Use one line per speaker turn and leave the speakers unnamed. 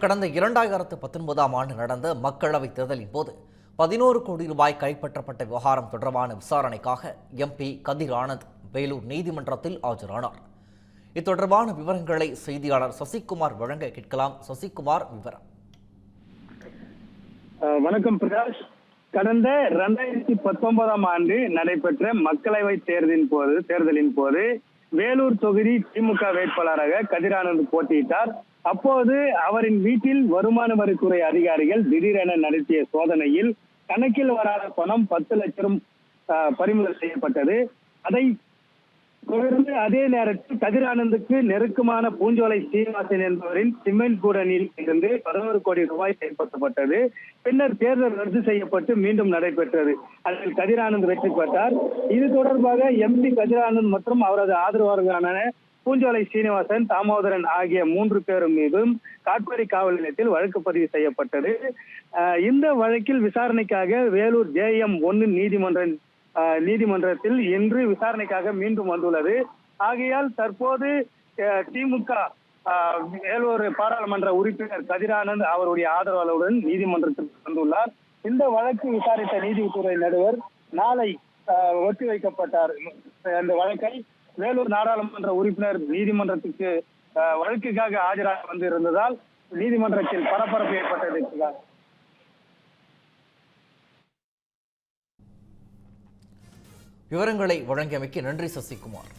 கடந்த இரண்டாயிரத்து பத்தொன்பதாம் ஆண்டு நடந்த மக்களவைத் தேர்தலின் போது பதினோரு கோடி ரூபாய் கைப்பற்றப்பட்ட விவகாரம் தொடர்பான விசாரணைக்காக எம்பி கதிர் ஆனந்த் வேலூர் நீதிமன்றத்தில் ஆஜரானார். இது தொடர்பான விவரங்களை செய்தியாளர் சசிகுமார் வழங்க கேட்கலாம். சசிகுமார் விவரம்.
வணக்கம் பிரகாஷ். கடந்த இரண்டாயிரத்தி பத்தொன்பதாம் ஆண்டு நடைபெற்ற மக்களவை தேர்தலின் போது தேர்தலின் போது வேலூர் தொகுதி திமுக வேட்பாளராக கதிரானந்த் போட்டியிட்டார். அப்போது அவரின் வீட்டில் வருமான வரித்துறை அதிகாரிகள் திடீரென நடத்திய சோதனையில் கணக்கில் வராத பணம் பத்து லட்சம் பறிமுதல் செய்யப்பட்டது. அதை தொடர்ந்து அதே நேரத்தில் கதிரானந்துக்கு நெருக்கமான பூஞ்சோலை சீனிவாசன் என்பவரின் சிமெண்ட் கூடனில் இருந்து பதினோரு கோடி ரூபாய் செயல்படுத்தப்பட்டது. பின்னர் தேர்தல் ரத்து செய்யப்பட்டு மீண்டும் நடைபெற்றது. அதில் கதிரானந்த் வெற்றி பெற்றார். இது தொடர்பாக எம்பி கதிரானந்த் மற்றும் அவரது ஆதரவாளர்களான பூஞ்சோலை சீனிவாசன் தாமோதரன் ஆகிய மூன்று பேரும் மீதும் காட்பாடி காவல் நிலையத்தில் வழக்கு பதிவு செய்யப்பட்டது. அஹ் இந்த வழக்கில் விசாரணைக்காக வேலூர் ஜேஎம் ஒன்னு நீதிமன்ற நீதிமன்றத்தில் இன்று விசாரணைக்காக மீண்டும் வந்துள்ளது. ஆகையால் தற்போது திமுக வேலூர் பாராளுமன்ற உறுப்பினர் கதிரானந்த் அவருடைய ஆதரவாளருடன் நீதிமன்றத்திற்கு வந்துள்ளார். இந்த வழக்கு விசாரித்த நீதித்துறை நடுவர் நாளை ஒத்தி ஒத்திவைக்கப்பட்டார். அந்த வழக்கை வேலூர் நாடாளுமன்ற உறுப்பினர் நீதிமன்றத்துக்கு வழக்குக்காக ஆஜராக வந்திருந்ததால் நீதிமன்றத்தில் பரபரப்பு ஏற்பட்டது.
விவரங்களை வழங்கியமைக்கு நன்றி சசிகுமார்.